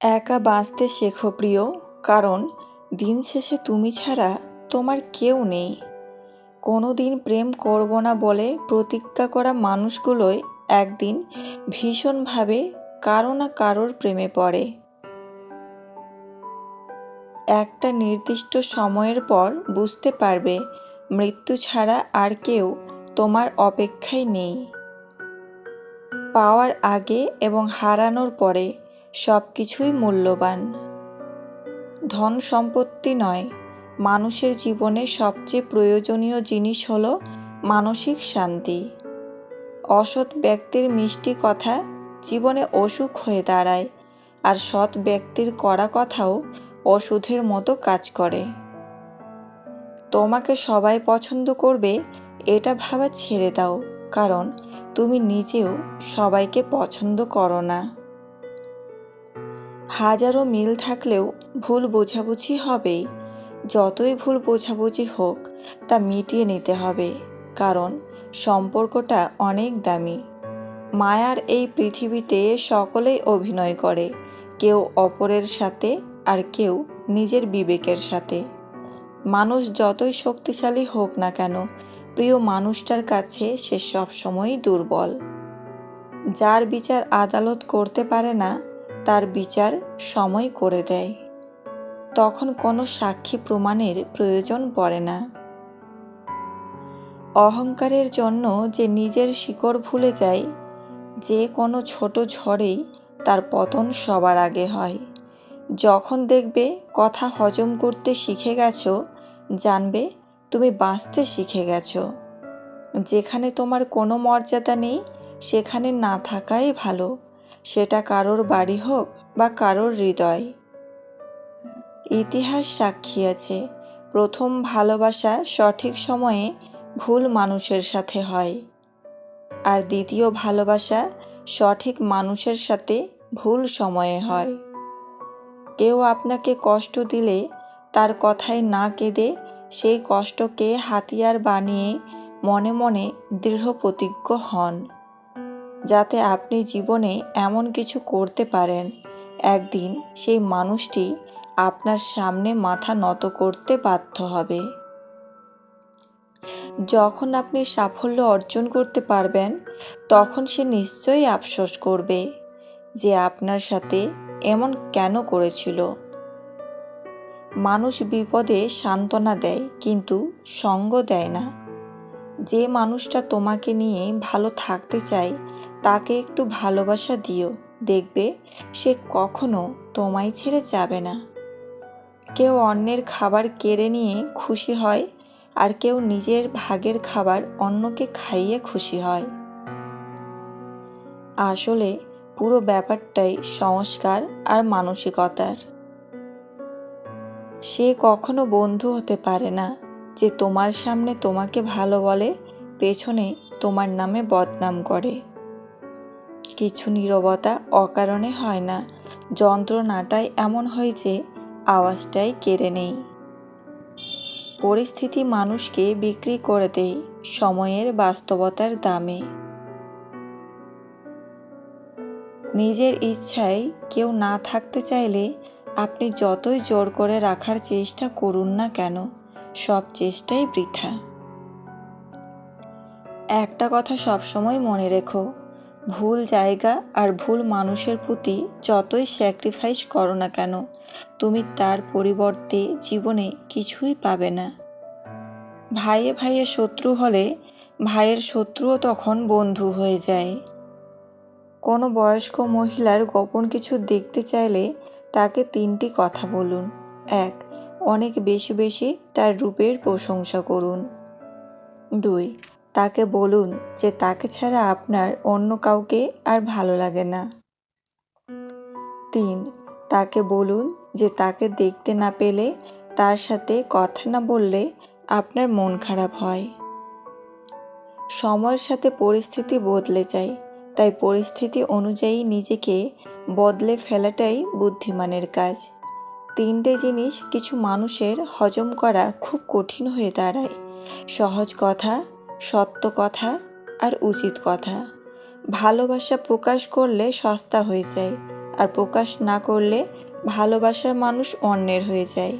একা বাঁচতে শেখো প্রিয়, কারণ দিন শেষে তুমি ছাড়া তোমার কেউ নেই। কোনো দিন প্রেম করব না বলে প্রতিজ্ঞা করা মানুষগুলোই একদিন ভীষণভাবে কারও না কারোর প্রেমে পড়ে। একটা নির্দিষ্ট সময়ের পর বুঝতে পারবে, মৃত্যু ছাড়া আর কেউ তোমার অপেক্ষায় নেই। পাওয়ার আগে এবং হারানোর পরে সব কিছুই মূল্যবান। ধন সম্পত্তি নয়, মানুষের জীবনে সবচেয়ে প্রয়োজনীয় জিনিস হল মানসিক শান্তি। অসৎ ব্যক্তির মিষ্টি কথা জীবনে অসুখ হয়ে দাঁড়ায়, আর সৎ ব্যক্তির করা কথাও ওষুধের মতো কাজ করে। তোমাকে সবাই পছন্দ করবে, এটা ভাবা ছেড়ে দাও, কারণ তুমি নিজেও সবাইকে পছন্দ করো না। হাজারো মিল থাকলেও ভুল বোঝাবুঝি হবেই। যতই ভুল বোঝাবুঝি হোক, তা মিটিয়ে নিতে হবে, কারণ সম্পর্কটা অনেক দামি। মায়ার এই পৃথিবীতে সকলেই অভিনয় করে, কেউ অপরের সাথে আর কেউ নিজের বিবেকের সাথে। মানুষ যতই শক্তিশালী হোক না কেন, প্রিয় মানুষটার কাছে সে সবসময়ই দুর্বল। যার বিচার আদালত করতে পারে না তার বিচার সময় করে দেয়। তখন কোনো সাক্ষী প্রমাণের প্রয়োজন পড়ে না। অহংকারের জন্য যে নিজের শিকড় ভুলে যায়, যে কোনো ছোট ঝড়েই তার পতন সবার আগে হয়। যখন দেখবে কথা হজম করতে শিখে গেছো, জানবে তুমি বাঁচতে শিখে গেছো। যেখানে তোমার কোনো মর্যাদা নেই, সেখানে না থাকাই ভালো। সেটা কারোর বাড়ি হোক বা কারোর হৃদয়। ইতিহাস সাক্ষী আছে, প্রথম ভালোবাসা সঠিক সময়ে ভুল মানুষের সাথে হয়। আর দ্বিতীয় ভালোবাসা সঠিক মানুষের সাথে ভুল সময়ে হয়। কেউ আপনাকে কষ্ট দিলে তার কথায় না কেঁদে সেই কষ্টকে হাতিয়ার বানিয়ে মনে মনে দৃঢ় প্রতিজ্ঞ হন। যাতে আপনি জীবনে এমন কিছু করতে পারেন। একদিন সেই মানুষটি আপনার সামনে মাথা নত করতে বাধ্য হবে। যখন আপনি সাফল্য অর্জন করতে পারবেন, তখন সে নিশ্চয়ই আফসোস করবে যে আপনার সাথে এমন কেন করেছিল। মানুষ বিপদে সান্ত্বনা দেয়, কিন্তু সঙ্গ দেয় না। যে মানুষটা তোমাকে নিয়ে ভালো থাকতে চায় তাকে একটু ভালোবাসা দিও। দেখবে সে কখনো তোমায় ছেড়ে যাবে না। কেউ অন্যের খাবার কেড়ে নিয়ে খুশি হয় আর কেউ নিজের ভাগের খাবার অন্যকে খাইয়ে খুশি হয়। আসলে পুরো ব্যাপারটাই সংস্কার আর মানসিকতার। সে কখনো বন্ধু হতে পারে না যে তোমার সামনে তোমাকে ভালো বলে, পেছনে তোমার নামে বদনাম করে। কিছু নীরবতা অকারণে হয় না। যন্ত্রণাটাই এমন হয় যে, আওয়াজটাই কেড়ে নেই। পরিস্থিতি মানুষকে বিক্রি করে দেয় সময়ের বাস্তবতার দামে। নিজের ইচ্ছায় কেউ না থাকতে চাইলে আপনি যতই জোর করে রাখার চেষ্টা করুন না কেন, সব চেষ্টাই বৃথা। একটা কথা সবসময় মনে রেখো ভুল জায়গা আর ভুল মানুষের প্রতি যতই স্যাক্রিফাইস করো না কেন, তুমি তার পরিবর্তে জীবনে কিছুই পাবে না। ভাইয়ে ভাইয়ে শত্রু হলে ভাইয়ের শত্রুও তখন বন্ধু হয়ে যায়। কোনো বয়স্ক মহিলার গোপন কিছু দেখতে চাইলে তাকে তিনটি কথা বলুন। এক, অনেক বেশি বেশি তার রূপের প্রশংসা করুন। দুই তাকে বলুন যে তাকে ছাড়া আপনার অন্য কাউকে আর ভালো লাগে না। তিন, তাকে বলুন যে তাকে দেখতে না পেলে তার সাথে কথা না বললে আপনার মন খারাপ হয়। সময়ের সাথে পরিস্থিতি বদলে যায়, তাই পরিস্থিতি অনুযায়ী নিজেকে বদলে ফেলাটাই বুদ্ধিমানের কাজ। তিনটে জিনিস কিছু মানুষের হজম করা খুব কঠিন হয়ে দাঁড়ায়। সহজ কথা সত্য কথা আর উচিত কথা। ভালোবাসা প্রকাশ করলে সস্তা হয়ে যায় আর প্রকাশ না করলে ভালোবাসার মানুষ অন্যের হয়ে যায়।